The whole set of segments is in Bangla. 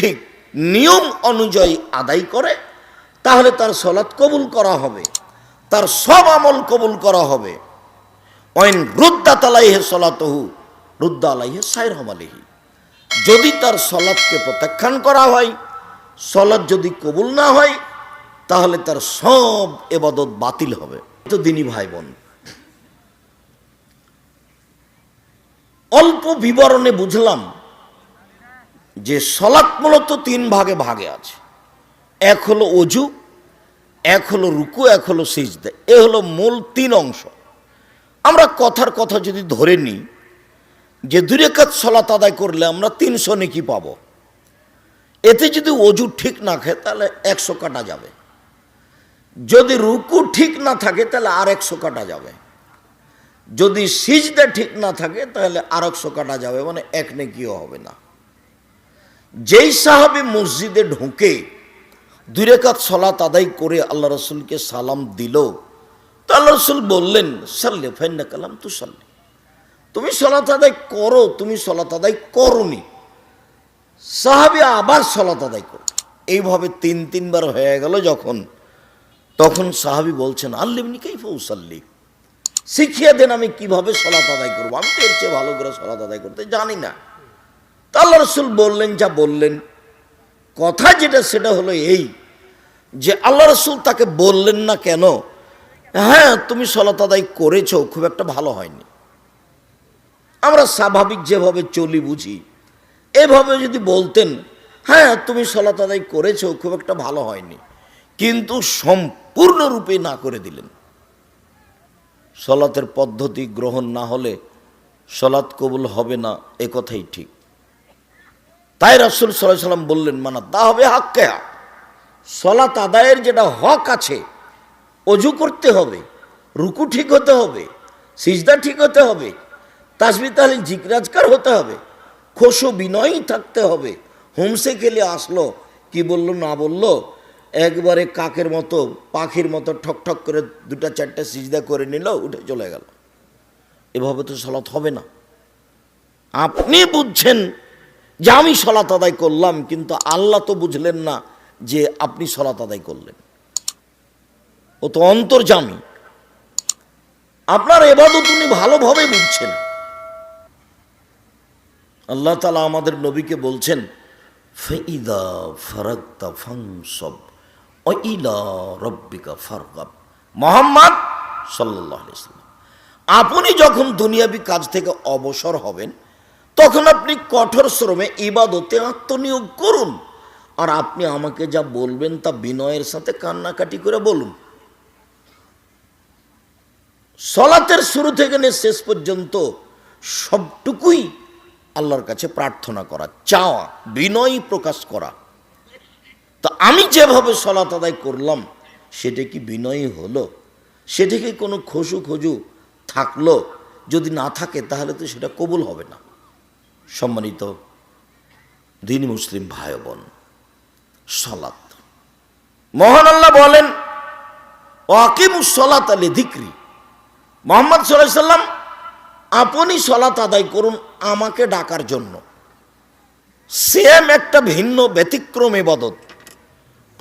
ঠিক নিয়ম অনুযায়ী আদায় করে, তাহলে তার সলাৎ কবুল করা হবে, তার সব আমল কবুল করা হবে। ওয়াইন রুদ্দা তালাইহে সলাতহু, রুদ্দা আলাইহে সাইর হমালিহি যদি তার সলাৎকে প্রত্যাখ্যান করা হয়, সলাৎ যদি কবুল না হয়, তাহলে তার সব এবাদত বাতিল হবে। তো দিনী ভাই বোন অল্প বিবরণে বুঝলাম যে সলাৎ মূলত তিন ভাগে ভাগে আছে। এক হলো অজু, এক হলো রুকু, এক হলো সিজদা। এ হলো মূল তিন অংশ। আমরা কথার কথা যদি ধরে নিই, যে দুরেকাত সলাত আদায় করলে আমরা তিনশো নেকি পাব। এতে যদি অজু ঠিক না খায়, তাহলে একশো কাটা যাবে। যদি রুকু ঠিক না থাকে, তাহলে আর একশো কাটা যাবে। যদি সিজদা ঠিক না থাকে, তাহলে আর একশো কাটা যাবে মানে এক নেকিও হবে না। যেই সাহাবি মসজিদে ঢুকে দুই রেখাত সলাত আদায় করে আল্লাহ রসুলকে সালাম দিল, তো আল্লাহ রসুল বললেন, সাল্লে, ফাইন্না কালাম তু সাল্লে তুমি সলাত আদায় করো, তুমি সলাত আদায় করনি। সাহাবি আবার সলাত আদায় করো এইভাবে তিন, তিনবার হয়ে গেল যখন, তখন সাহাবি বলছেন, আল্লিমনি কাই ফৌসাল্লি শিখিয়ে দেন আমি কীভাবে সলাত আদায় করব? আমি তো এর চেয়ে ভালো করে সলাত আদায় করতে জানি না। আল্লাহ রসুল বললেন, যা বললেন। কথা যেটা, সেটা হলো এই যে আল্লাহ রসুল তাকে বললেন না কেন? হ্যাঁ তুমি সলাত আদায় করেছ, খুব একটা ভালো হয়নি। আমরা স্বাভাবিক যেভাবে চলি বুঝি, এভাবে যদি বলতেন হ্যাঁ তুমি সলাত আদায় করেছ, খুব একটা ভালো হয়নি। কিন্তু সম্পূর্ণরূপে না করে দিলেন। সলাতের পদ্ধতি গ্রহণ না হলে সলাৎ কবুল হবে না, এ কথাই ঠিক। তাই রাসুল সাল্লাহ সাল্লাম বললেন মানা তা হবে হাক্কে সলাত আদায়ের যেটা হক আছে, অজু করতে হবে, রুকু ঠিক হতে হবে, সিজদা ঠিক হতে হবে তাসবি তাহলে জিকরাজকার হতে হবে খোসো বিনয়ই থাকতে হবে, হোমসে খেলে আসলো, কি বলল, না বলল, একবারে কাকের মতো, পাখির মতো ঠক ঠক করে দুটা চারটা সিজদা করে নিল, উঠে চলে গেল। এভাবে তো সলাৎ হবে না। আপনি বুঝছেন যে আমি সলাত আদায় করলাম, কিন্তু আল্লাহ তো বুঝলেন না যে আপনি সলাত আদায় করলেন। ও তো অন্তর্জামী। আপনার এবাদত উনি ভালোভাবে বুঝছেন। আল্লাহ তালা আমাদের নবীকে বলছেন মোহাম্মদ সাল্লাহ আপনি যখন দুনিয়াবি কাজ থেকে অবসর হবেন তখন আপনি কঠোর শ্রমে ইবাদতে আত্মনিয়োগ করুন। আর আপনি আমাকে যা বলবেন তা বিনয়ের সাথে কান্নাকাটি করে বলুন। সলাতের শুরু থেকে শেষ পর্যন্ত সবটুকুই আল্লাহর কাছে প্রার্থনা করা, চাওয়া, বিনয় প্রকাশ করা। তো আমি যেভাবে সলাত আদায় করলাম, সেটা কি বিনয়ী হলো? সেটা কি কোনো খসু খজু থাকল? যদি না থাকে, তাহলে তো সেটা কবুল হবে না। সম্মানিত দিন মুসলিম ভাই বোন, সলাত। মহান আল্লাহ বলেন, ওয়াকিমুস সলাত আলী ধিক্রি মোহাম্মদ সাল্লাম, আপনি সলাত আদায় করুন আমাকে ডাকার জন্য। সেম একটা ভিন্ন ব্যতিক্রম এবাদত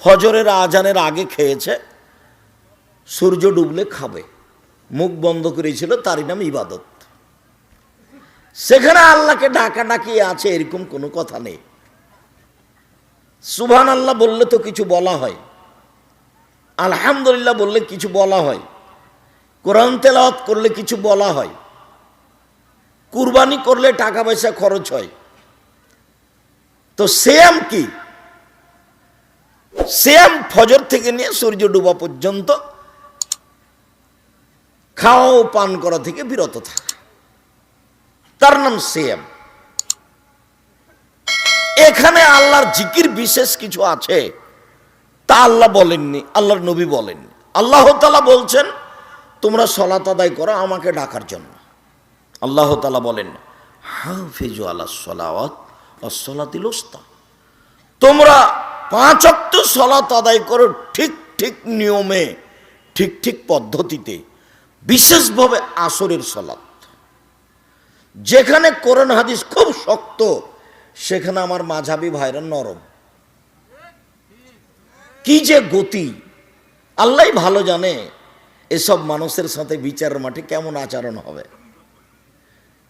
ফজরের আজানের আগে খেয়েছে, সূর্য ডুবলে খাবে। মুখ বন্ধ করেছিল, তারই নাম ইবাদত। সেখানে আল্লাহকে ডাকা ডাকি আছে, এরকম কোনো কথা নেই। সুবহান আল্লাহ বললে তো কিছু বলা হয়। আলহামদুলিল্লাহ বললে কিছু বলা হয়। কোরআন তেলাওয়াত করলে কিছু বলা হয়। কুরবানি করলে টাকা পয়সা খরচ হয়। তো সেম কি? সেম ফজর থেকে নিয়ে সূর্য ডুবা পর্যন্ত খাওয়া ও পান করা থেকে বিরত থাকা। তার নাম সেম। এখানে আল্লাহর জিকির বিশেষ কিছু আছে। তা আল্লাহ বলেননি, আল্লাহর নবী বলেননি। আল্লাহ তালা বলছেন, তোমরা সলাত আদায় করো আমাকে ডাকার জন্য। আল্লাহ তালা বলেন, হাফিজু আল্লাহ সলাওয়াত অসলাতিল ওস্তা তোমরা পাঁচ অক্ট সলাত আদায় করো ঠিক ঠিক নিয়মে, ঠিক ঠিক পদ্ধতিতে, বিশেষভাবে আসরের সলাত। যেখানে কোরআন হাদিস খুব শক্ত, সেখানে আমার মাঝাবি ভাইরা নরম। কি যে গতি! আল্লাহ ভালো জানে এসব মানুষের সাথে বিচারের মাঠে কেমন আচরণ হবে।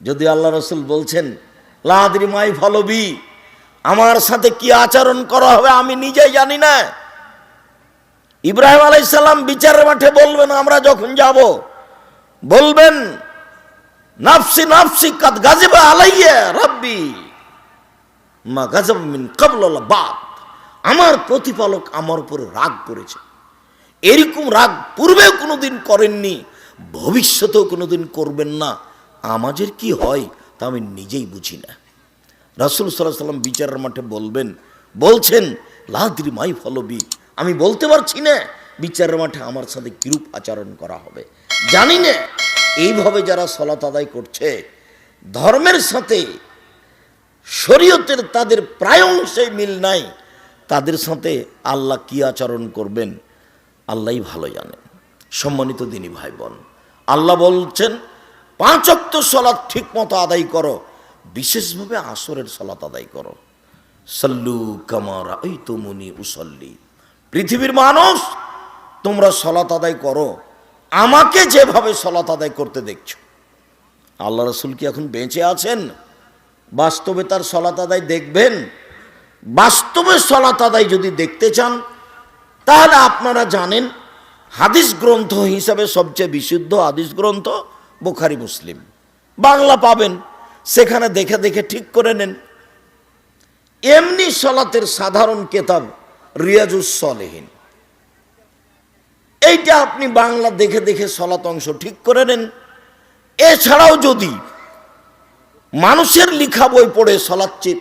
যদি আল্লাহ রসুল বলছেন লাদ্রি মাই ফলবি আমার সাথে কি আচরণ করা হবে আমি নিজেই জানি না। ইব্রাহিম আলাইসাল্লাম বিচারের মাঠে বলবেন, আমরা যখন যাব। বলবেন নাফসি নাফসি, কাদ গাজিবা আলাইয়া রাব্বি মা গাজাব মিন কাবল বাদ। আমার প্রতিপালক আমার উপরে রাগ করেছে। এরকম রাগ পূর্বেও কোনোদিন করেননি, ভবিষ্যতেও কোনোদিন করবেন না। আমাদের কি হয় তা আমি নিজেই বুঝি না। রাসুল সাল্লাহ সাল্লাম বিচারের মাঠে বলবেন, বলছেন, লাদ্রি মাই ফলবি। আমি বলতে পারছি না, বিচারের মাঠে আমার সাথে কিরূপ আচরণ করা হবে। জানি না। এইভাবে যারা সলাত আদায় করছে, ধর্মের সাথে শরীয়তের তাদের প্রায় অংশে মিল নাই, তাদের সাথে আল্লাহ কি আচরণ করবেন আল্লাহই ভালো জানেন। সম্মানিত দিনী ভাই বোন আল্লাহ বলছেন, পাঁচ অক্ত সলাৎ ঠিক মতো আদায় করো, বিশেষভাবে আসরের সলাৎ আদায় করো। সল্লু কামারা ওই তো মুনি উসল্লি। পৃথিবীর মানুষ, তোমরা সলাৎ আদায় করো আমাকে যেভাবে সলাৎ আদায় করতে দেখছ, আল্লাহ রসুল কি এখন বেঁচে আছেন? বাস্তবে তার সলাত আদায় দেখবেন? বাস্তবে সলাত আদায় যদি দেখতে চান, তাহলে আপনারা জানেন, হাদিস গ্রন্থ হিসাবে সবচেয়ে বিশুদ্ধ হাদিস গ্রন্থ বোখারি মুসলিম। বাংলা পাবেন, সেখানে দেখে দেখে ঠিক করে নেন। এমনি সলাতের সাধারণ কেতাব রিয়াজুস সলেহীন। এইটা আপনি বাংলা দেখে দেখে সলাত অংশ ঠিক করে নেন। এছাড়াও যদি মানুষের লিখা বই পড়ে সলাৎ চি-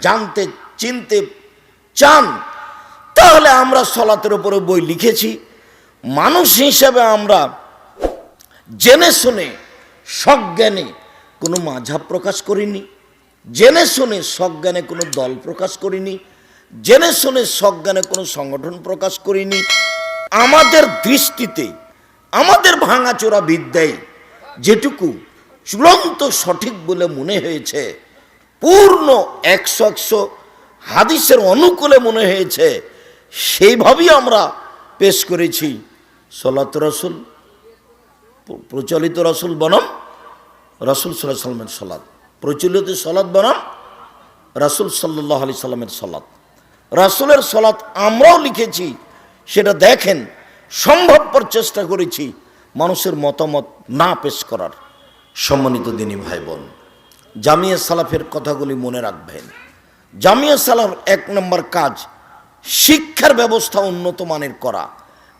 জানতে, চিনতে চান, তাহলে আমরা সলাতের উপরে বই লিখেছি। মানুষ হিসেবে আমরা জেনে শুনে সজ্ঞানে কোনো মাঝাব প্রকাশ করিনি। জেনে শুনে সজ্ঞানে কোনো দল প্রকাশ করিনি। জেনে শুনে সজ্ঞানে কোনো সংগঠন প্রকাশ করিনি। আমাদের দৃষ্টিতে, আমাদের ভাঙাচোরা বিদ্যায় যেটুকু চূড়ান্ত সঠিক বলে মনে হয়েছে, পূর্ণ একশো একশো হাদিসের অনুকূলে মনে হয়েছে, সেইভাবেই আমরা পেশ করেছি। সলাত রসুল, প্রচলিত রসুল বনম, রসুল সাল্লাহ সাল্লামের সলাদ প্রচলিত সলাদ বনাম, রাসুল সাল্লাহ আলি সাল্লামের সলাদ রাসুলের সলাদ আমরাও লিখেছি সেটা দেখেন সম্ভবপর চেষ্টা করেছি মানুষের মতামত না পেশ করার। সম্মানিত দিনী ভাই বোন জামিয়া সালাফের কথাগুলি মনে রাখবেন। জামিয়া সালাফ এক নম্বর কাজ, শিক্ষার ব্যবস্থা উন্নত মানের করা।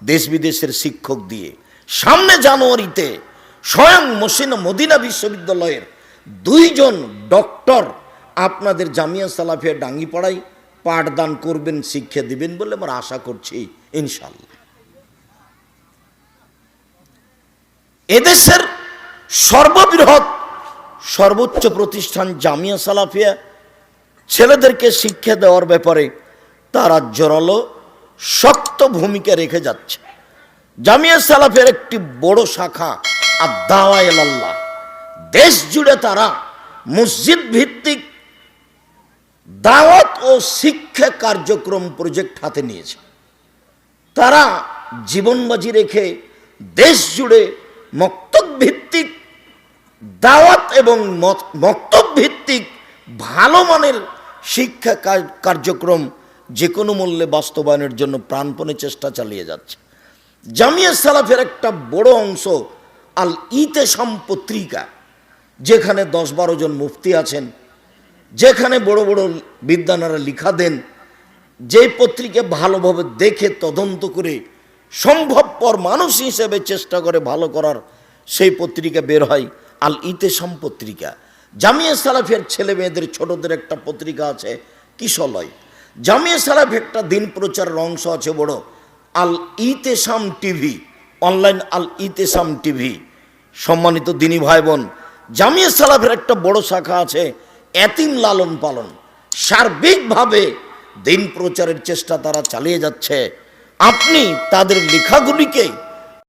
দেশ বিদেশের শিক্ষক দিয়ে সামনে জানুয়ারিতে স্বয়ং মসিনা মদিনা বিশ্ববিদ্যালয়ের দুইজন ডক্টর আপনাদের জামিয়া সালাফিয়া ডাঙ্গিপাড়ায় পাঠদান করবেন, শিক্ষা দিবেন বলে আমরা আশা করছি, ইনশাল্লাহ। এদেশের সর্ববৃহৎ, সর্বোচ্চ প্রতিষ্ঠান জামিয়া সালাফিয়া, ছেলেদেরকে শিক্ষা দেওয়ার ব্যাপারে তারা জোরালো, শক্ত ভূমিকা রেখে যাচ্ছে। জামিয়া সালাফের একটি বড় শাখা আর দাওয়া আল্লাহ দেশ জুড়ে তারা মসজিদ ভিত্তিক দাওয়াত ও শিক্ষা কার্যক্রম প্রজেক্ট হাতে নিয়েছে। তারা জীবনবাজি রেখে দেশ জুড়ে মক্তব ভিত্তিক দাওয়াত এবং মক্তব ভিত্তিক ভালো মানের শিক্ষা কার্যক্রম যে কোনো মূল্যে বাস্তবায়নের জন্য প্রাণপণে চেষ্টা চালিয়ে যাচ্ছে। জামিয়া সালাফের একটা বড় অংশ আল ইতেসাম পত্রিকা, যেখানে দশ বারো জন মুফতি আছেন যেখানে বড় বড় বিদ্যানারা লিখা দেন যে পত্রিকা ভালোভাবে দেখে তদন্ত করে সম্ভবপর মানুষ হিসেবে চেষ্টা করে ভালো করার, সেই পত্রিকা বের হয় আল ইতেসাম পত্রিকা। জামিয়া সালাফের ছেলে মেয়েদের, ছোটদের একটা পত্রিকা আছে কিশলয়। জামিয়া সালাফ একটা দিন প্রচারের অংশ আছে বড়, Al Itesam TV, online Al Itesam TV. সম্মানিত দিনী ভাই বোন, জামিয়া সালাফের একটা বড় শাখা আছে এতিম লালন পালন। সার্বিকভাবে দিন প্রচারের চেষ্টা তারা চালিয়ে যাচ্ছে। আপনি তাদের লেখাগুলিকে